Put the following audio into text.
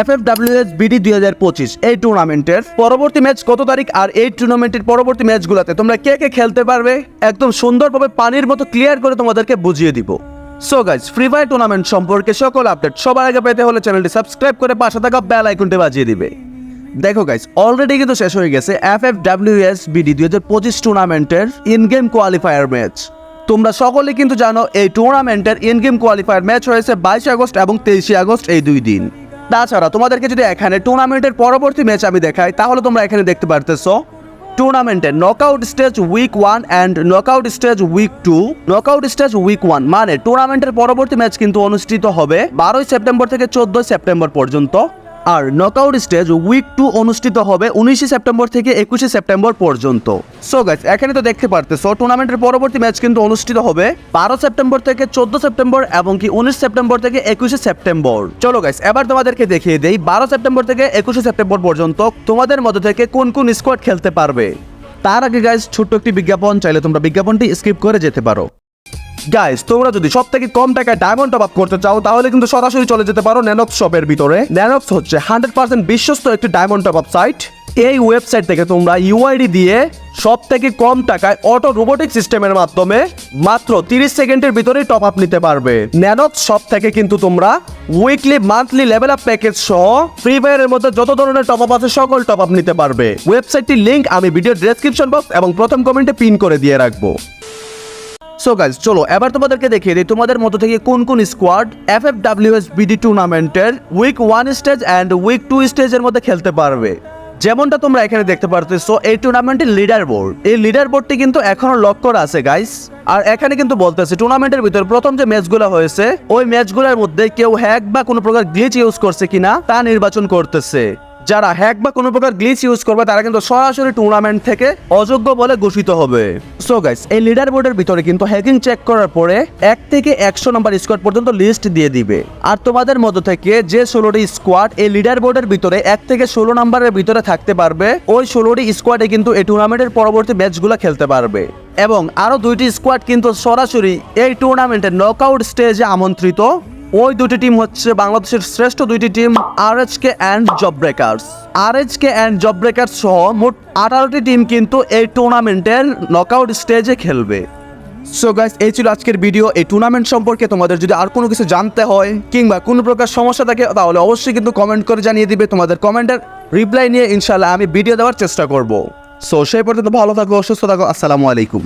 F F WS BD দুই হাজার পঁচিশ এই টুর্নামেন্টের পরবর্তী ম্যাচ কত তারিখ আর এই টুর্নামেন্টের পরবর্তী ম্যাচগুলোতে তোমরা কে কে খেলতে পারবে? একদম সুন্দরভাবে পানির মতো ক্লিয়ার করে তোমাদেরকে বুঝিয়ে দিব। So guys free fire tournament সম্পর্কে সকল আপডেট সবার আগে পেতে হলে চ্যানেলটি সাবস্ক্রাইব করে পাশে থাকা বেল আইকনটি বাজিয়ে দিবে। দেখো গাইজ অলরেডি কিন্তু শেষ হয়ে গেছে F F W S BD দুই হাজার পঁচিশ টুর্নামেন্টের ইন গেম কোয়ালিফায়ার ম্যাচ তোমরা সকলে কিন্তু জানো এই টুর্নামেন্টের ইন গেম কোয়ালিফায়ার ম্যাচ হয়েছে বাইশে আগস্ট এবং তেইশে আগস্ট এই দুই দিন। তাছাড়া তোমাদেরকে যদি এখানে টুর্নামেন্টের পরবর্তী ম্যাচ আমি দেখাই, তাহলে তোমরা এখানে দেখতে পারতেছো টুর্নামেন্টের knockout stage week one and knock stage week two knock stage week one মানে টুর্নামেন্টের পরবর্তী ম্যাচ কিন্তু অনুষ্ঠিত হবে বারোই সেপ্টেম্বর থেকে চোদ্দই সেপ্টেম্বর পর্যন্ত। আর নকআউট স্টেজ উইক টু অনুষ্ঠিত হবে উনিশে সেপ্টেম্বর থেকে একুশে সেপ্টেম্বর পর্যন্ত। সো গাইস এখানে তো দেখতে পারতেছো টুর্নামেন্টের পরবর্তী ম্যাচ কিন্তু অনুষ্ঠিত হবে বারো সেপ্টেম্বর থেকে চোদ্দ সেপ্টেম্বর এবং কি উনিশ সেপ্টেম্বর থেকে একুশে সেপ্টেম্বর। চলো গাইস এবার তোমাদেরকে দেখিয়ে দেই বারো সেপ্টেম্বর থেকে একুশে সেপ্টেম্বর পর্যন্ত তোমাদের মধ্যে থেকে কোন কোন স্কোয়াড খেলতে পারবে। তার আগে গাইস ছোট্ট একটি বিজ্ঞাপন, চাইলে তোমরা বিজ্ঞাপনটি স্কিপ করে যেতে পারো। গাইস তোমরা যদি সব থেকে কম টাকায় ডায়মন্ড টপ আপ করতে চাও, তাহলে কিন্তু সরাসরি চলে যেতে পারো ন্যানক্স শপের ভিতরে। ন্যানক্স হচ্ছে হান্ড্রেড পার্সেন্ট বিশ্বস্ত একটি ডায়মন্ড টপ আপ সাইট এই ওয়েবসাইট থেকে তোমরা ইউআইডি দিয়ে সব থেকে কম টাকায় অটো রোবোটিক সিস্টেমের মাধ্যমে মাত্র তিরিশ সেকেন্ডের ভিতরেই টপ আপ নিতে পারবে। ন্যানক্স শপ থেকে কিন্তু তোমরা weekly monthly level up package সহ ফ্রি ফায়ারের মধ্যে যত ধরনের টপ আপ আছে, সকল টপ আপ নিতে পারবে। ওয়েবসাইটটির লিংক আমি ভিডিও ডেসক্রিপশন বক্স এবং প্রথম কমেন্টে পিন করে দিয়ে রাখব। সো গাইজ চলো, এবার তোমাদেরকে দেখিয়ে দিই তোমাদের মধ্যে থেকে কোন কোন squad F F W S BD টুর্নামেন্টের week one stage and week two স্টেজের মধ্যে খেলতে পারবে। যেমনটা তোমরা এখানে দেখতে পারতেছো এই টুর্নামেন্টের লিডার বোর্ড এই লিডার বোর্ডটি কিন্তু এখনও লক করা আছে গাইস আর এখানে কিন্তু বলতেছে টুর্নামেন্টের ভিতর প্রথম যে ম্যাচগুলো হয়েছে, ওই ম্যাচগুলোর মধ্যে কেউ হ্যাক বা কোনো প্রকার গ্লিচ ইউজ করছে কিনা তা নির্বাচন করতেছে। যারা হ্যাক বা কোনো প্রকার গ্লিচ ইউজ করবে, তারা কিন্তু সরাসরি টুর্নামেন্ট থেকে অযোগ্য বলে ঘোষিত হবে। সো গাইস এই লিডার বোর্ডের ভিতরে কিন্তু হ্যাকিং চেক করার পরে এক থেকে একশো নম্বর স্কোয়াড পর্যন্ত লিস্ট দিয়ে দিবে। আর তোমাদের মধ্য থেকে যে ষোলোটি স্কোয়াড এই লিডার বোর্ডের ভিতরে এক থেকে ষোলো নম্বরের ভিতরে থাকতে পারবে, ওই ষোলোটি স্কোয়াডে কিন্তু এই টুর্নামেন্টের পরবর্তী ম্যাচগুলো খেলতে পারবে। এবং আরও দুইটি স্কোয়াড কিন্তু সরাসরি এই টুর্নামেন্টের নকআউট স্টেজে আমন্ত্রিত। ওই দুটি টিম হচ্ছে বাংলাদেশের শ্রেষ্ঠ দুইটি team R H K and job breakers R H K and job breakers সহ মোট আঠারোটি টিম কিন্তু এই টুর্নামেন্টের নকআউট স্টেজে খেলবে। সো গাইস এই ছিল আজকের ভিডিও এই টুর্নামেন্ট সম্পর্কে তোমাদের যদি আর কোনো কিছু জানতে হয় কিংবা কোনো প্রকার সমস্যা থাকে, তাহলে অবশ্যই কিন্তু কমেন্ট করে জানিয়ে দিবে। তোমাদের কমেন্টের রিপ্লাই নিয়ে ইনশাল্লাহ আমি ভিডিও দেওয়ার চেষ্টা করব। সো সেই পর্যন্ত ভালো থাকো, সুস্থ থাকো, আসসালামু আলাইকুম।